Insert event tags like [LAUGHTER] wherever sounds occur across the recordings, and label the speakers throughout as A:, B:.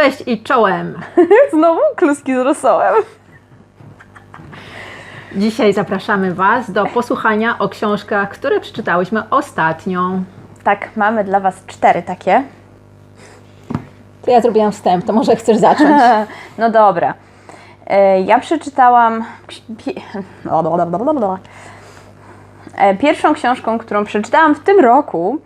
A: Cześć i czołem! [LAUGHS]
B: Znowu kluski z rosołem.
A: Dzisiaj zapraszamy Was do posłuchania o książkach, które przeczytałyśmy ostatnio.
B: Tak, mamy dla Was cztery takie.
A: To ja zrobiłam wstęp, to może chcesz zacząć? [LAUGHS]
B: No dobra. E, Ja przeczytałam. [LAUGHS] E, Pierwszą książką, którą przeczytałam w tym roku,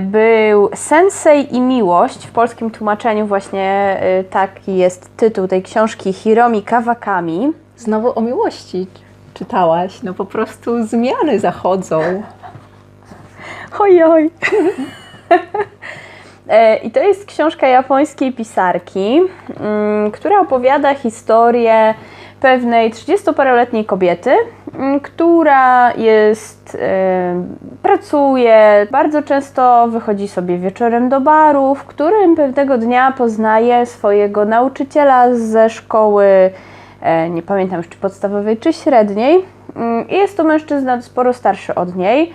B: był Sensei i Miłość. W polskim tłumaczeniu właśnie e, taki jest tytuł tej książki Hiromi Kawakami.
A: Znowu o miłości czytałaś. No po prostu zmiany zachodzą. [LAUGHS]
B: Oj, oj. [LAUGHS] E, I to jest książka japońskiej pisarki, mm, która opowiada historię pewnej 30-paroletniej kobiety, która jest, e, pracuje, bardzo często wychodzi sobie wieczorem do baru, w którym pewnego dnia poznaje swojego nauczyciela ze szkoły, e, nie pamiętam czy podstawowej, czy średniej. Mm, jest to mężczyzna sporo starszy od niej.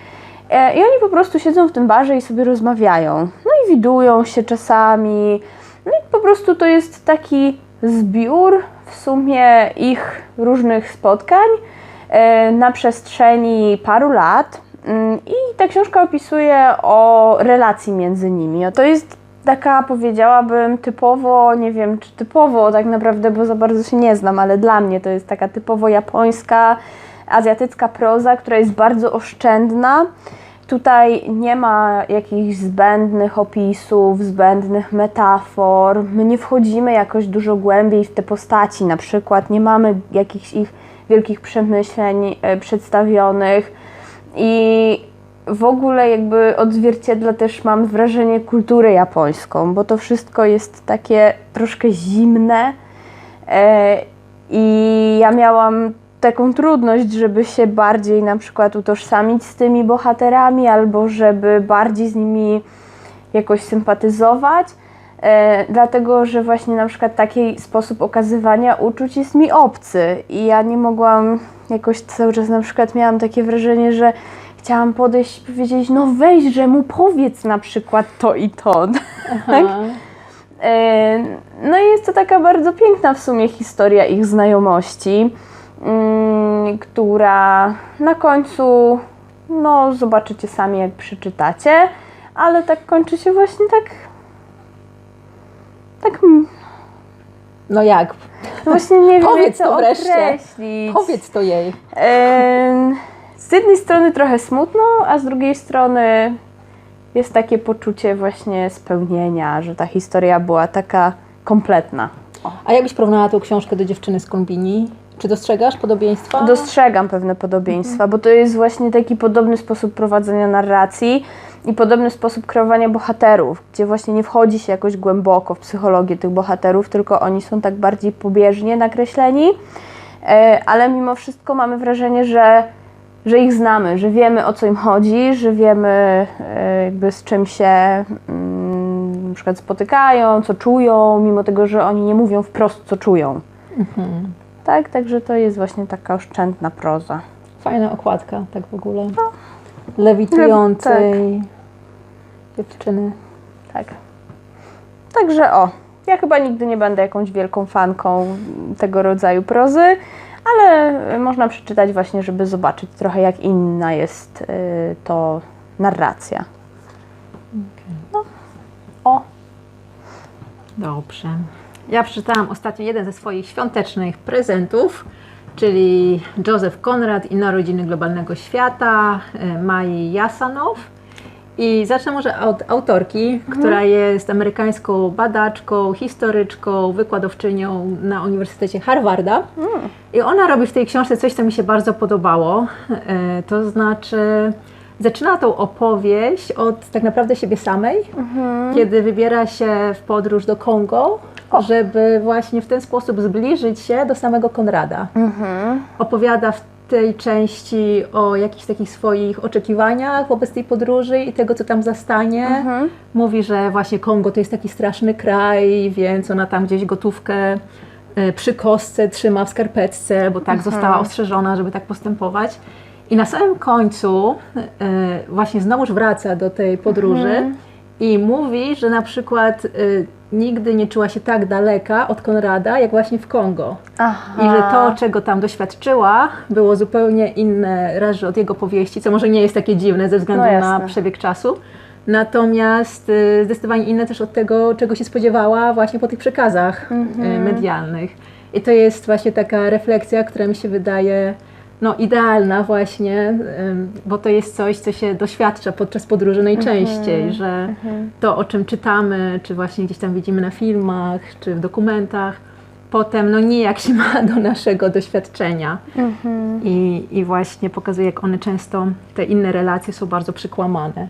B: E, I oni po prostu siedzą w tym barze i sobie rozmawiają. No i widują się czasami. No i po prostu to jest taki zbiór w sumie ich różnych spotkań na przestrzeni paru lat. Mm, I ta książka opisuje o relacji między nimi. To jest taka, powiedziałabym, typowo, nie wiem czy typowo tak naprawdę, bo za bardzo się nie znam, ale dla mnie to jest taka typowo japońska, azjatycka proza, która jest bardzo oszczędna. Tutaj nie ma jakichś zbędnych opisów, zbędnych metafor. My nie wchodzimy jakoś dużo głębiej w te postaci, na przykład nie mamy jakichś ich wielkich przemyśleń e, przedstawionych. I w ogóle jakby odzwierciedla też mam wrażenie kulturę japońską, bo to wszystko jest takie troszkę zimne e, i ja miałam taką trudność, żeby się bardziej na przykład utożsamić z tymi bohaterami, albo żeby bardziej z nimi jakoś sympatyzować, dlatego że właśnie na przykład taki sposób okazywania uczuć jest mi obcy i ja nie mogłam jakoś cały czas na przykład miałam takie wrażenie, że chciałam podejść i powiedzieć, no weź, że mu powiedz na przykład to i to. [LAUGHS] Tak? E, No i jest to taka bardzo piękna w sumie historia ich znajomości, mm, która na końcu, no zobaczycie sami jak przeczytacie, ale tak kończy się właśnie tak, tak,
A: No jak?
B: właśnie nie wiem
A: Powiedz
B: jak
A: to wreszcie.
B: określić.
A: Powiedz to jej.
B: Z jednej strony trochę smutno, a z drugiej strony jest takie poczucie właśnie spełnienia, że ta historia była taka kompletna.
A: A jakbyś porównała tą książkę do dziewczyny z kombini? Czy dostrzegasz podobieństwa?
B: Dostrzegam pewne podobieństwa, bo to jest właśnie taki podobny sposób prowadzenia narracji i podobny sposób kreowania bohaterów, gdzie właśnie nie wchodzi się jakoś głęboko w psychologię tych bohaterów, tylko oni są tak bardziej pobieżnie nakreśleni, e, ale mimo wszystko mamy wrażenie, że, że ich znamy, że wiemy o co im chodzi, że wiemy e, jakby z czym się mm, na przykład spotykają, co czują, mimo tego, że oni nie mówią wprost co czują. Tak, także to jest właśnie taka oszczędna proza.
A: Fajna okładka, tak w ogóle. Lewitującej dziewczyny.
B: Tak. Także o, ja chyba nigdy nie będę jakąś wielką fanką tego rodzaju prozy, ale można przeczytać właśnie, żeby zobaczyć trochę jak inna jest y, to narracja. No. O,
A: Dobrze. Ja przeczytałam ostatnio jeden ze swoich świątecznych prezentów, czyli Joseph Conrad i Narodziny Globalnego Świata e, Mai Jasanow. I zacznę może od autorki, która jest amerykańską badaczką, historyczką, wykładowczynią na Uniwersytecie Harvarda. I ona robi w tej książce coś, co mi się bardzo podobało. E, To znaczy, zaczyna tą opowieść od tak naprawdę siebie samej, kiedy wybiera się w podróż do Kongo, żeby właśnie w ten sposób zbliżyć się do samego Konrada. Opowiada w tej części o jakichś takich swoich oczekiwaniach wobec tej podróży i tego, co tam zastanie. Mówi, że właśnie Kongo to jest taki straszny kraj, więc ona tam gdzieś gotówkę e, przy kostce trzyma w skarpetce, bo tak została ostrzeżona, żeby tak postępować. I na samym końcu e, właśnie znowuż wraca do tej podróży I mówi, że na przykład y, nigdy nie czuła się tak daleka od Konrada, jak właśnie w Kongo.
B: Aha.
A: I że to, czego tam doświadczyła, było zupełnie inne, raz, od jego powieści, co może nie jest takie dziwne ze względu
B: No
A: na przebieg czasu. Natomiast y, zdecydowanie inne też od tego, czego się spodziewała właśnie po tych przekazach y,
B: Mhm.
A: medialnych. I to jest właśnie taka refleksja, która mi się wydaje no, idealna właśnie, bo to jest coś, co się doświadcza podczas podróży najczęściej, że to, o czym czytamy, czy właśnie gdzieś tam widzimy na filmach, czy w dokumentach, potem no nijak się ma [LAUGHS] do naszego doświadczenia. I, I właśnie pokazuje, jak one często, te inne relacje są bardzo przykłamane.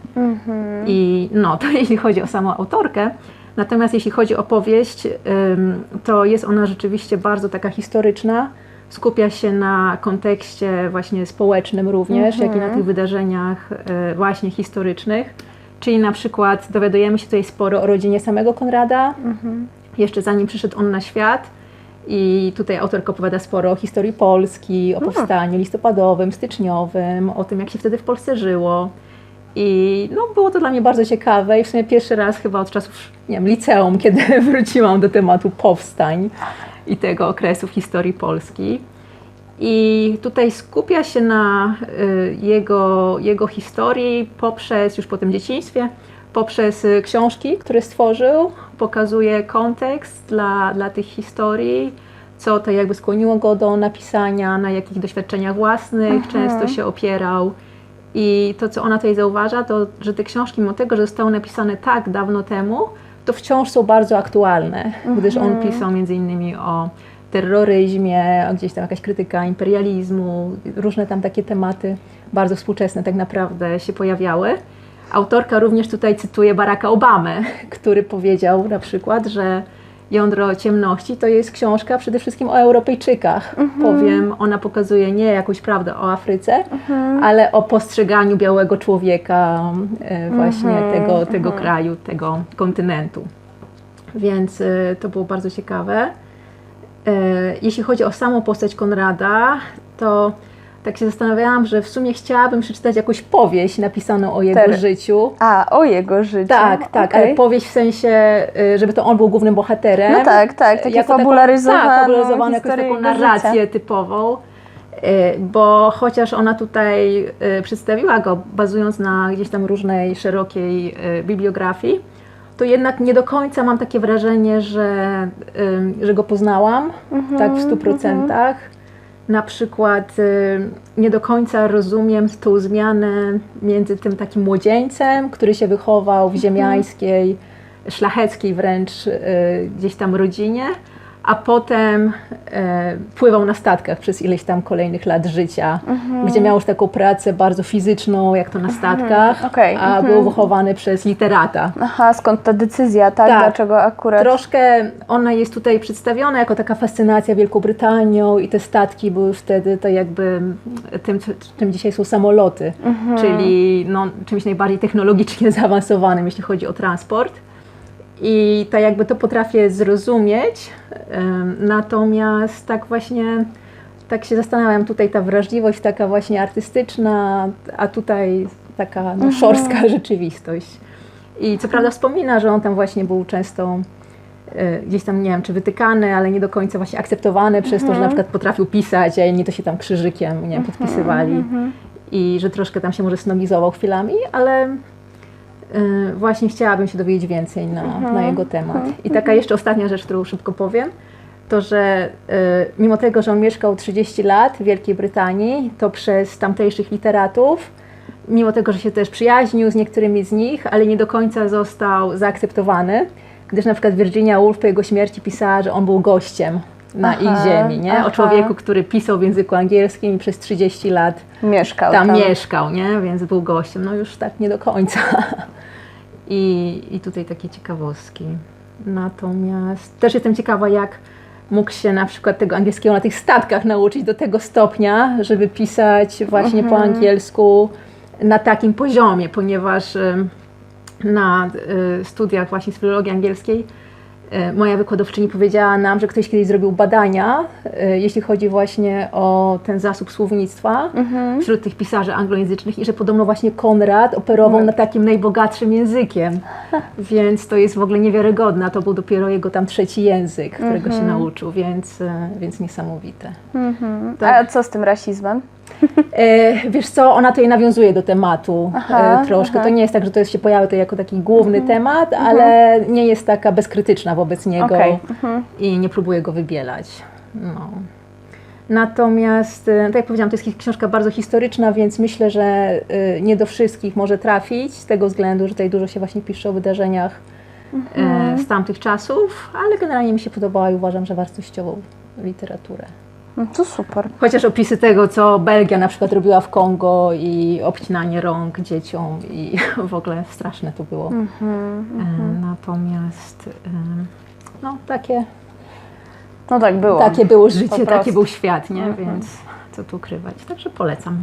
A: I no, to [LAUGHS] jeśli chodzi o samą autorkę. Natomiast jeśli chodzi o powieść, to jest ona rzeczywiście bardzo taka historyczna. Skupia się na kontekście właśnie społecznym również, jak i na tych wydarzeniach y, właśnie historycznych. Czyli na przykład dowiadujemy się tutaj sporo o rodzinie samego Konrada, jeszcze zanim przyszedł on na świat. I tutaj autorka opowiada sporo o historii Polski, o powstaniu listopadowym, styczniowym, o tym, jak się wtedy w Polsce żyło. I no, było to dla mnie bardzo ciekawe i w sumie pierwszy raz chyba od czasów, nie wiem, liceum, [LAUGHS] kiedy wróciłam do tematu powstań i tego okresu w historii Polski. I tutaj skupia się na y, jego, jego historii poprzez, już po tym dzieciństwie, poprzez y, książki, które stworzył. Pokazuje kontekst dla, dla tych historii, co to jakby skłoniło go do napisania, na jakich doświadczeniach własnych często się opierał. I to, co ona tutaj zauważa, to, że te książki, mimo tego, że zostały napisane tak dawno temu, to wciąż są bardzo aktualne, gdyż on pisał między innymi o terroryzmie, gdzieś tam jakaś krytyka imperializmu, różne tam takie tematy bardzo współczesne tak naprawdę się pojawiały. Autorka również tutaj cytuje Baracka Obamę, [LAUGHS] który powiedział na przykład, że Jądro Ciemności to jest książka przede wszystkim o Europejczykach. Powiem, ona pokazuje nie jakąś prawdę o Afryce, ale o postrzeganiu białego człowieka e, właśnie tego, tego kraju, tego kontynentu. Więc e, to było bardzo ciekawe. E, Jeśli chodzi o samą postać Konrada, to tak się zastanawiałam, że w sumie chciałabym przeczytać jakąś powieść napisaną o jego
B: Ter-
A: życiu.
B: A, o jego życiu.
A: Tak, tak,
B: Okej.
A: ale powieść w sensie, y, żeby to on był głównym bohaterem.
B: No tak, tak, takie
A: Jako taką-
B: fabularyzowaną
A: tak, fabularyzowaną jakąś taką narrację
B: życia.
A: typową. Y, Bo chociaż ona tutaj y, przedstawiła go bazując na gdzieś tam różnej szerokiej y, bibliografii, to jednak nie do końca mam takie wrażenie, że, y, że go poznałam
B: Mhm,
A: tak w stu procentach. Na przykład y, nie do końca rozumiem tą zmianę między tym takim młodzieńcem, który się wychował w ziemiańskiej, szlacheckiej wręcz y, gdzieś tam rodzinie, a potem y, pływał na statkach przez ileś tam kolejnych lat życia, gdzie miał już taką pracę bardzo fizyczną, jak to na statkach,
B: Okej,
A: a
B: mhm.
A: był wychowany przez literata.
B: Aha, skąd ta decyzja, tak?
A: Tak.
B: Dlaczego akurat...
A: Troszkę ona jest tutaj przedstawiona jako taka fascynacja Wielką Brytanią i te statki były wtedy to jakby tym, czym dzisiaj są samoloty, czyli no, czymś najbardziej technologicznie [LAUGHS] zaawansowanym, jeśli chodzi o transport. I tak jakby to potrafię zrozumieć, natomiast tak właśnie tak się zastanawiam, tutaj ta wrażliwość taka właśnie artystyczna, a tutaj taka no, szorstka [LAUGHS] rzeczywistość. I co prawda wspomina, że on tam właśnie był często e, gdzieś tam, nie wiem, czy wytykany, ale nie do końca właśnie akceptowany przez to, że na przykład potrafił pisać, a inni to się tam krzyżykiem, nie wiem, podpisywali. I że troszkę tam się może snogizował chwilami, ale właśnie chciałabym się dowiedzieć więcej na, na jego temat. I taka jeszcze ostatnia rzecz, którą szybko powiem, to że e, mimo tego, że on mieszkał 30 lat w Wielkiej Brytanii, to przez tamtejszych literatów, mimo tego, że się też przyjaźnił z niektórymi z nich, ale nie do końca został zaakceptowany, gdyż na przykład Virginia Woolf po jego śmierci pisała, że on był gościem na
B: Aha,
A: ich ziemi, nie?
B: aha.
A: O człowieku, który pisał w języku angielskim i przez 30 lat
B: Mieszkał
A: tam
B: tam.
A: mieszkał, nie? Więc był gościem. No już tak nie do końca. [LAUGHS] I, I tutaj takie ciekawostki. Natomiast też jestem ciekawa, jak mógł się na przykład tego angielskiego na tych statkach nauczyć do tego stopnia, żeby pisać właśnie po angielsku na takim poziomie, ponieważ na y, studiach właśnie z filologii angielskiej Moja wykładowczyni powiedziała nam, że ktoś kiedyś zrobił badania, e, jeśli chodzi właśnie o ten zasób słownictwa wśród tych pisarzy anglojęzycznych i że podobno właśnie Konrad operował na takim najbogatszym językiem. [LAUGHS] Więc to jest w ogóle niewiarygodne. To był dopiero jego tam trzeci język, którego się nauczył, więc, e, więc niesamowite.
B: A co z tym rasizmem?
A: E, wiesz co, ona tutaj nawiązuje do tematu
B: Aha,
A: e, troszkę.
B: aha.
A: To nie jest tak, że to jest, się pojawia to jako taki główny temat, ale nie jest taka bezkrytyczna wobec niego
B: Okej,
A: i nie próbuje go wybielać. No. Natomiast, e, tak jak powiedziałam, to jest książka bardzo historyczna, więc myślę, że e, nie do wszystkich może trafić z tego względu, że tutaj dużo się właśnie pisze o wydarzeniach e, z tamtych czasów, ale generalnie mi się podobała i uważam, że wartościową literaturę.
B: No to super.
A: Chociaż opisy tego, co Belgia na przykład robiła w Kongo i obcinanie rąk dzieciom i [LAUGHS] w ogóle straszne to było.
B: Mhm,
A: E, Natomiast e, no, takie,
B: No tak było.
A: takie było życie, taki był świat, nie?
B: Mhm.
A: Więc co tu ukrywać. Także polecam.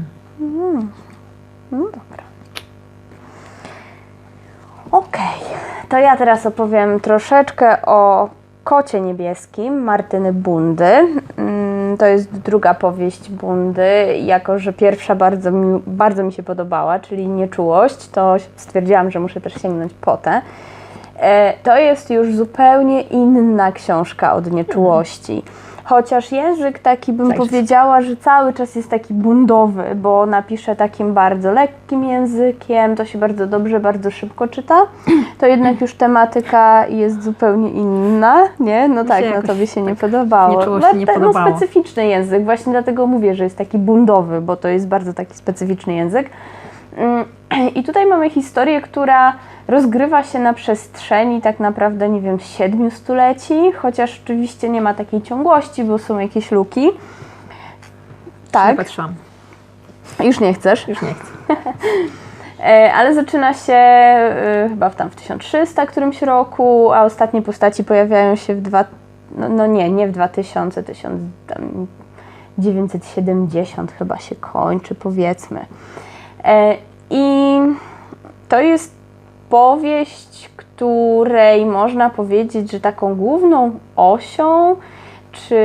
B: No dobra. Okej, to ja teraz opowiem troszeczkę o Kocie Niebieskim Martyny Bundy. To jest druga powieść Bundy, jako że pierwsza bardzo mi, bardzo mi się podobała, czyli Nieczułość, to stwierdziłam, że muszę też sięgnąć po tę. E, To jest już zupełnie inna książka od Nieczułości. Chociaż język taki bym
A: Tak.
B: powiedziała, że cały czas jest taki bundowy, bo napisze takim bardzo lekkim językiem, to się bardzo dobrze, bardzo szybko czyta, to jednak już tematyka jest zupełnie inna, nie? No tak, no tobie się nie
A: tak
B: podobało.
A: Nieczułości nie
B: te-
A: podobało.
B: No specyficzny język, właśnie dlatego mówię, że jest taki bundowy, bo to jest bardzo taki specyficzny język. [CLEARS THROAT] I tutaj mamy historię, która rozgrywa się na przestrzeni tak naprawdę, nie wiem, siedmiu stuleci, chociaż oczywiście nie ma takiej ciągłości, bo są jakieś luki.
A: Nie
B: Tak,
A: patrzyłam.
B: już nie chcesz.
A: Już nie chcę. [LAUGHS]
B: E, Ale zaczyna się e, chyba w tam w 1300 którymś roku, a ostatnie postaci pojawiają się w dwa, no, no nie, nie w 2000, 1970 chyba się kończy, powiedzmy. I to jest powieść, której można powiedzieć, że taką główną osią czy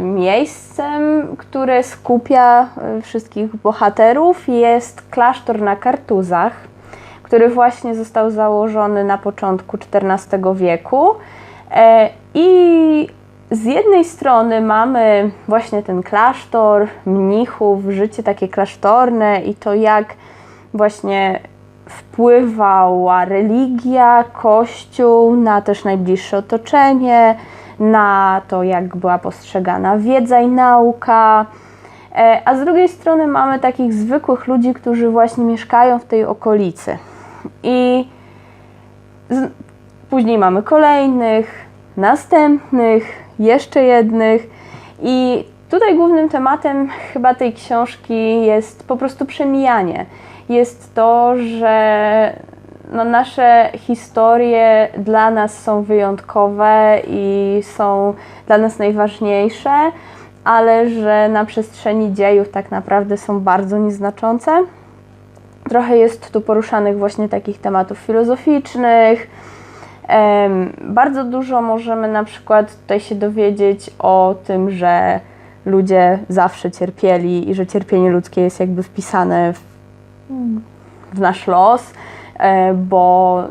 B: miejscem, które skupia e, wszystkich bohaterów, jest klasztor na Kartuzach, który właśnie został założony na początku XIV wieku. E, I z jednej strony mamy właśnie ten klasztor, mnichów, życie takie klasztorne i to jak właśnie wpływała religia, kościół na też najbliższe otoczenie, na to, jak była postrzegana wiedza i nauka. E, A z drugiej strony mamy takich zwykłych ludzi, którzy właśnie mieszkają w tej okolicy. I z, później mamy kolejnych, następnych, jeszcze jednych. I tutaj głównym tematem chyba tej książki jest po prostu przemijanie. Jest to, że no nasze historie dla nas są wyjątkowe i są dla nas najważniejsze, ale że na przestrzeni dziejów tak naprawdę są bardzo nieznaczące. Trochę jest tu poruszanych właśnie takich tematów filozoficznych. Bardzo dużo możemy na przykład tutaj się dowiedzieć o tym, że ludzie zawsze cierpieli i że cierpienie ludzkie jest jakby wpisane w, w nasz los, e, bo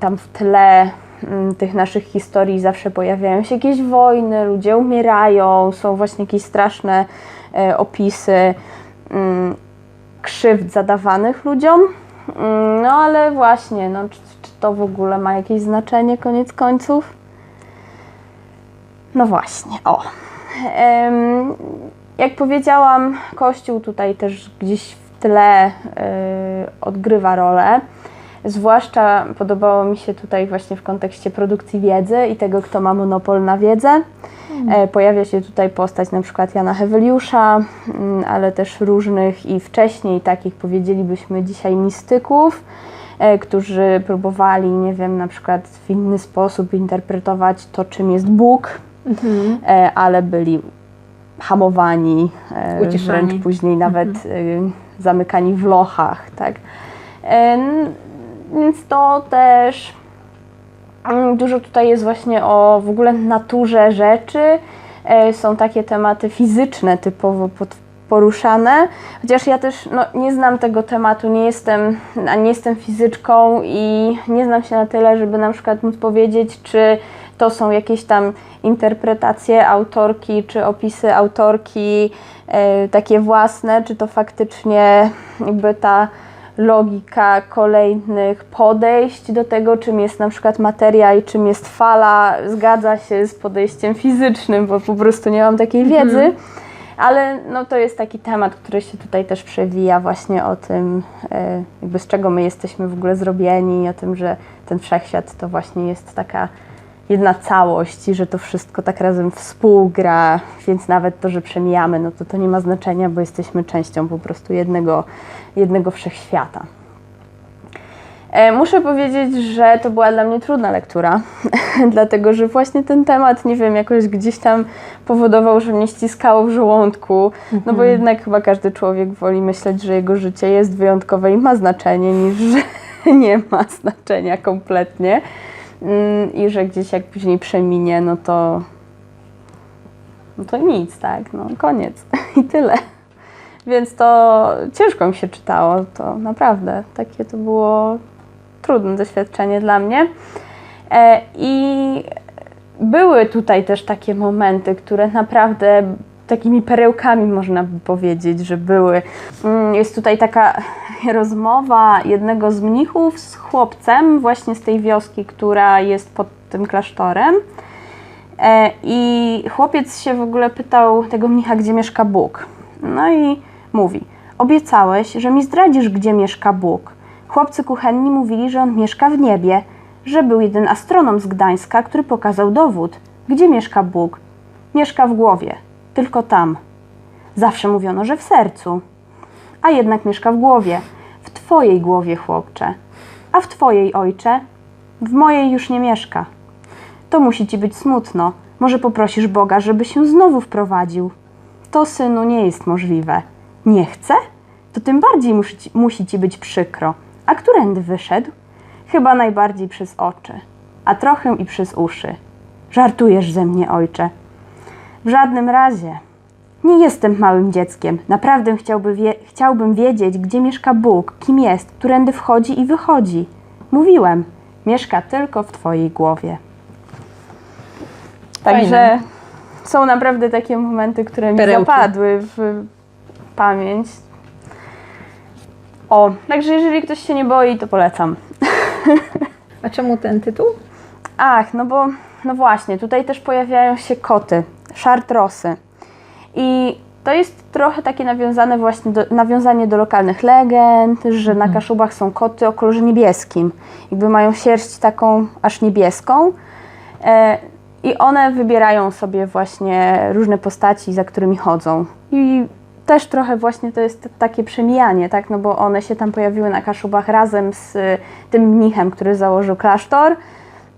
B: tam w tle mm, tych naszych historii zawsze pojawiają się jakieś wojny, ludzie umierają, są właśnie jakieś straszne e, opisy mm, krzywd zadawanych ludziom. Mm, No ale właśnie, no, czy, czy to w ogóle ma jakieś znaczenie koniec końców? No właśnie, o. Jak powiedziałam, Kościół tutaj też gdzieś tle y, odgrywa rolę. Zwłaszcza podobało mi się tutaj właśnie w kontekście produkcji wiedzy i tego, kto ma monopol na wiedzę. E, Pojawia się tutaj postać na przykład Jana Heweliusza, mm, ale też różnych i wcześniej takich powiedzielibyśmy dzisiaj mistyków, e, którzy próbowali, nie wiem, na przykład w inny sposób interpretować to, czym jest Bóg, e, ale byli hamowani, wręcz później nawet e, zamykani w lochach, tak. Więc to też Mm, Dużo tutaj jest właśnie o w ogóle naturze rzeczy. E, Są takie tematy fizyczne typowo poruszane. Chociaż ja też no, nie znam tego tematu, nie jestem, nie jestem fizyczką i nie znam się na tyle, żeby na przykład móc powiedzieć, czy to są jakieś tam interpretacje autorki, czy opisy autorki takie własne, czy to faktycznie jakby ta logika kolejnych podejść do tego, czym jest na przykład materia i czym jest fala, zgadza się z podejściem fizycznym, bo po prostu nie mam takiej wiedzy. Ale no, to jest taki temat, który się tutaj też przewija właśnie o tym, e, jakby z czego my jesteśmy w ogóle zrobieni, o tym, że ten wszechświat to właśnie jest taka jedna całość i że to wszystko tak razem współgra, więc nawet to, że przemijamy, no to to nie ma znaczenia, bo jesteśmy częścią po prostu jednego, jednego wszechświata. E, Muszę powiedzieć, że to była dla mnie trudna lektura, [LAUGHS] dlatego że właśnie ten temat, nie wiem, jakoś gdzieś tam powodował, że mnie ściskało w żołądku, no bo jednak chyba każdy człowiek woli myśleć, że jego życie jest wyjątkowe i ma znaczenie, niż [LAUGHS] że nie ma znaczenia kompletnie. Mm, I że gdzieś jak później przeminie, no to, no to nic, tak, no koniec [LAUGHS] i tyle. Więc to ciężko mi się czytało, to naprawdę takie to było trudne doświadczenie dla mnie. E, I były tutaj też takie momenty, które naprawdę takimi perełkami można by powiedzieć, że były. Mm, Jest tutaj taka rozmowa jednego z mnichów z chłopcem właśnie z tej wioski, która jest pod tym klasztorem. E, I chłopiec się w ogóle pytał tego mnicha, gdzie mieszka Bóg. No i mówi: Obiecałeś, że mi zdradzisz, gdzie mieszka Bóg. Chłopcy kuchenni mówili, że on mieszka w niebie, że był jeden astronom z Gdańska, który pokazał dowód. Gdzie mieszka Bóg? Mieszka w głowie, tylko tam. Zawsze mówiono, że w sercu. A jednak mieszka w głowie, w twojej głowie, chłopcze. A w twojej, ojcze? W mojej już nie mieszka. To musi ci być smutno. Może poprosisz Boga, żeby się znowu wprowadził. To, synu, nie jest możliwe. Nie chce? To tym bardziej musi ci, musi ci być przykro. A którędy wyszedł? Chyba najbardziej przez oczy, a trochę i przez uszy. Żartujesz ze mnie, ojcze. W żadnym razie. Nie jestem małym dzieckiem. Naprawdę chciałby wie, chciałbym wiedzieć, gdzie mieszka Bóg, kim jest, którędy wchodzi i wychodzi. Mówiłem, mieszka tylko w Twojej głowie. Także są naprawdę takie momenty, które mi
A: Perełki.
B: zapadły w pamięć. O, także jeżeli ktoś się nie boi, to polecam.
A: A czemu ten tytuł?
B: Ach, no bo, no właśnie, tutaj też pojawiają się koty, szartrosy. I to jest trochę takie nawiązane właśnie do, nawiązanie do lokalnych legend, że na Kaszubach są koty o kolorze niebieskim. Jakby mają sierść taką aż niebieską. E, I one wybierają sobie właśnie różne postaci, za którymi chodzą. I też trochę właśnie to jest takie przemijanie, tak? No bo one się tam pojawiły na Kaszubach razem z y, tym mnichem, który założył klasztor.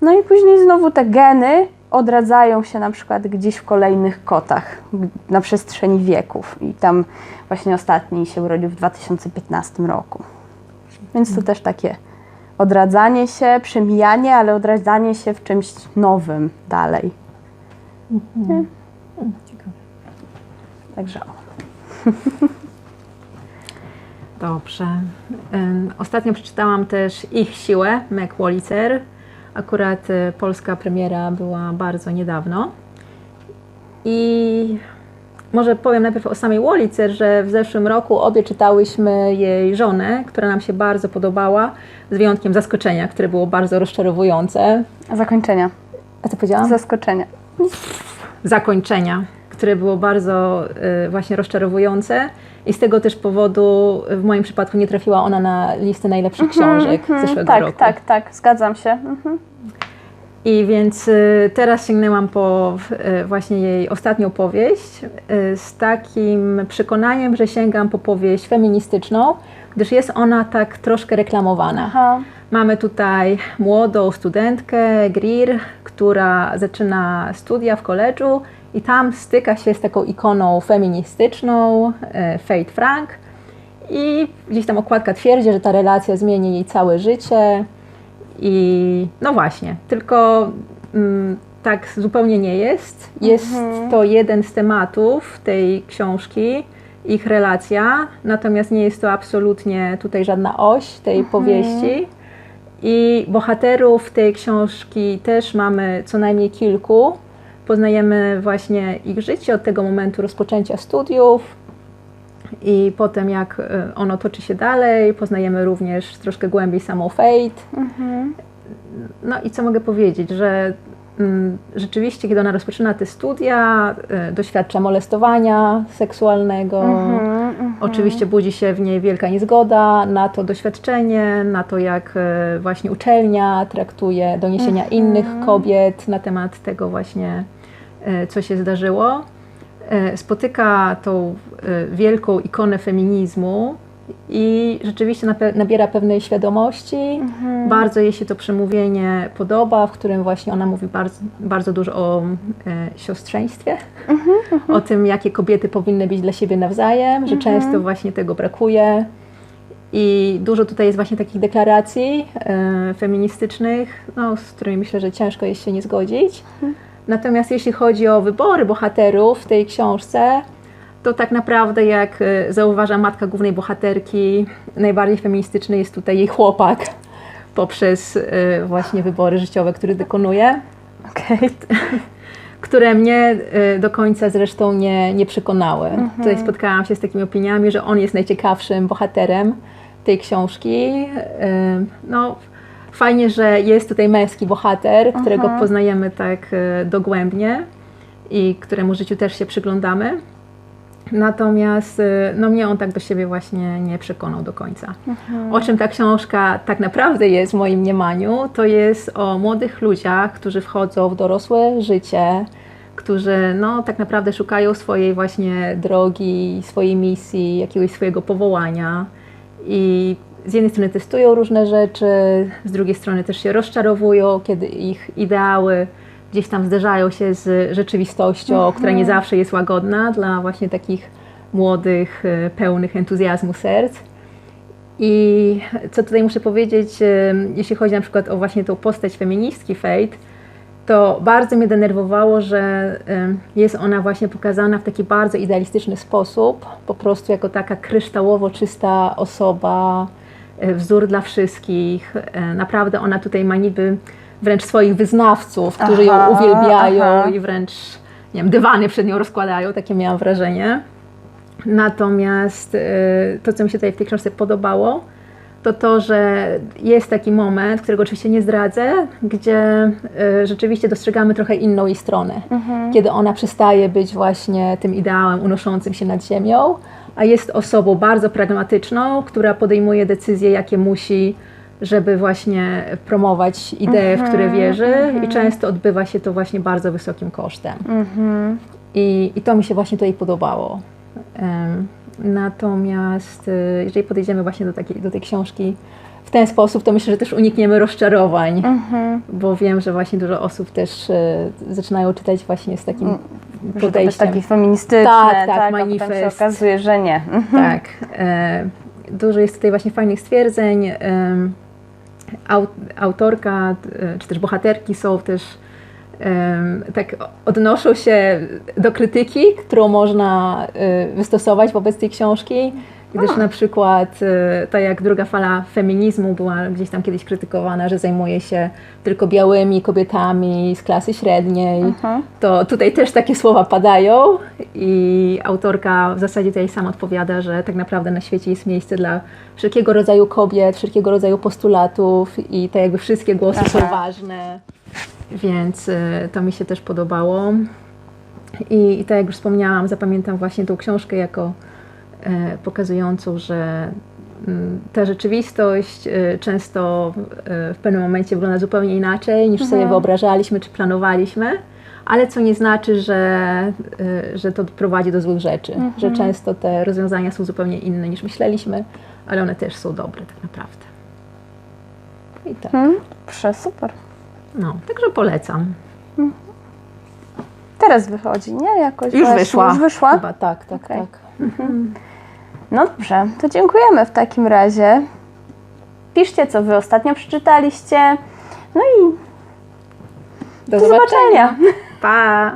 B: No i później znowu te geny odradzają się na przykład gdzieś w kolejnych kotach na przestrzeni wieków. I tam właśnie ostatni się urodził w 2015 roku. Więc to też takie odradzanie się, przemijanie, ale odradzanie się w czymś nowym dalej.
A: Ciekawe.
B: Także o.
A: Dobrze. Ostatnio przeczytałam też Ich siłę, Meg Wolitzer. Akurat y, polska premiera była bardzo niedawno. I może powiem najpierw o samej Wolitzer, że w zeszłym roku obie czytałyśmy jej żonę, która nam się bardzo podobała, z wyjątkiem zaskoczenia, które było bardzo rozczarowujące.
B: Zakończenia.
A: A co powiedziałam?
B: Zaskoczenia.
A: zakończenia, które było bardzo y, właśnie rozczarowujące i z tego też powodu w moim przypadku nie trafiła ona na listę najlepszych książek zeszłego
B: tak,
A: roku.
B: tak, tak, zgadzam się. Mhm.
A: I więc y, teraz sięgnęłam po y, właśnie jej ostatnią powieść z takim przekonaniem, że sięgam po powieść feministyczną, gdyż jest ona tak troszkę reklamowana.
B: Aha.
A: Mamy tutaj młodą studentkę Greer, która zaczyna studia w koledżu i tam styka się z taką ikoną feministyczną, e, Fate Frank. I gdzieś tam okładka twierdzi, że ta relacja zmieni jej całe życie I no właśnie, tylko mm, tak zupełnie nie jest. Jest to jeden z tematów tej książki, ich relacja, natomiast nie jest to absolutnie tutaj żadna oś tej powieści. I bohaterów tej książki też mamy co najmniej kilku. Poznajemy właśnie ich życie od tego momentu rozpoczęcia studiów i potem jak e, ono toczy się dalej. Poznajemy również troszkę głębiej samą Fate. No i co mogę powiedzieć, że rzeczywiście, kiedy ona rozpoczyna te studia, e, doświadcza molestowania seksualnego. Oczywiście budzi się w niej wielka niezgoda na to doświadczenie, na to, jak e, właśnie uczelnia traktuje doniesienia innych kobiet na temat tego właśnie, e, co się zdarzyło. Spotyka tą wielką ikonę feminizmu i rzeczywiście nabiera pewnej świadomości. Bardzo jej się to przemówienie podoba, w którym właśnie ona mówi bardzo, bardzo dużo o e, siostrzeństwie, o tym, jakie kobiety powinny być dla siebie nawzajem, że często właśnie tego brakuje. I dużo tutaj jest właśnie takich deklaracji e, feministycznych, no, z którymi myślę, że ciężko jest się nie zgodzić. Natomiast jeśli chodzi o wybory bohaterów w tej książce, to tak naprawdę, jak e, zauważa matka głównej bohaterki, najbardziej feministyczny jest tutaj jej chłopak poprzez e, właśnie wybory życiowe, które dokonuje,
B: Okej. [LAUGHS]
A: które mnie e, do końca zresztą nie, nie przekonały. Tutaj spotkałam się z takimi opiniami, że on jest najciekawszym bohaterem tej książki. No, fajnie, że jest tutaj męski bohater, którego poznajemy tak dogłębnie i któremu życiu też się przyglądamy. Natomiast y, no mnie on tak do siebie właśnie nie przekonał do końca. O czym ta książka tak naprawdę jest w moim mniemaniu, to jest o młodych ludziach, którzy wchodzą w dorosłe życie, którzy no tak naprawdę szukają swojej właśnie drogi, swojej misji, jakiegoś swojego powołania i z jednej strony testują różne rzeczy, z drugiej strony też się rozczarowują, kiedy ich ideały gdzieś tam zderzają się z rzeczywistością, która nie zawsze jest łagodna dla właśnie takich młodych, e, pełnych entuzjazmu serc. I co tutaj muszę powiedzieć, e, jeśli chodzi na przykład o właśnie tą postać feministki Fate, to bardzo mnie denerwowało, że e, jest ona właśnie pokazana w taki bardzo idealistyczny sposób, po prostu jako taka kryształowo czysta osoba, wzór dla wszystkich. Naprawdę ona tutaj ma niby wręcz swoich wyznawców, którzy
B: Aha,
A: ją uwielbiają
B: aha.
A: i wręcz nie wiem, dywany przed nią rozkładają, takie miałam wrażenie. Natomiast e, to, co mi się tutaj w tej książce podobało, to to, że jest taki moment, którego oczywiście nie zdradzę, gdzie e, rzeczywiście dostrzegamy trochę inną jej stronę. Kiedy ona przestaje być właśnie tym ideałem unoszącym się nad ziemią, a jest osobą bardzo pragmatyczną, która podejmuje decyzje, jakie musi, żeby właśnie promować idee, w które wierzy i często odbywa się to właśnie bardzo wysokim kosztem. I, I to mi się właśnie tutaj podobało. Natomiast y, jeżeli podejdziemy właśnie do, takiej, do tej książki w ten sposób, to myślę, że też unikniemy rozczarowań, bo wiem, że właśnie dużo osób też y, zaczynają czytać właśnie z takim
B: Że to być
A: podejściem.
B: taki feministyczny,
A: Tak, tak,
B: a potem się
A: manifest.
B: okazuje, że nie. Mhm.
A: Tak. E, dużo jest tutaj właśnie fajnych stwierdzeń. Autorka, e, czy też bohaterki są też tak odnoszą się do krytyki, którą można e, wystosować wobec tej książki. Gdyż na przykład, e, tak jak druga fala feminizmu była gdzieś tam kiedyś krytykowana, że zajmuje się tylko białymi kobietami z klasy średniej, to tutaj też takie słowa padają i autorka w zasadzie tutaj sama odpowiada, że tak naprawdę na świecie jest miejsce dla wszelkiego rodzaju kobiet, wszelkiego rodzaju postulatów i tak jakby wszystkie głosy są
B: Aha.
A: ważne, więc y, to mi się też podobało. I, I tak jak już wspomniałam, zapamiętam właśnie tą książkę jako pokazującą, że mm, ta rzeczywistość e, często e, w pewnym momencie wygląda zupełnie inaczej niż sobie wyobrażaliśmy czy planowaliśmy, ale co nie znaczy, że, e, że to prowadzi do złych rzeczy, że często te rozwiązania są zupełnie inne niż myśleliśmy, ale one też są dobre tak naprawdę. I tak,
B: Hmm? Super.
A: no, także polecam.
B: Teraz wychodzi, nie? Jakoś
A: Już
B: właśnie.
A: wyszła.
B: Już wyszła?
A: Chyba tak, tak,
B: Okej.
A: tak.
B: No dobrze, to dziękujemy w takim razie. Piszcie, co Wy ostatnio przeczytaliście. No i
A: Do,
B: do zobaczenia.
A: Pa!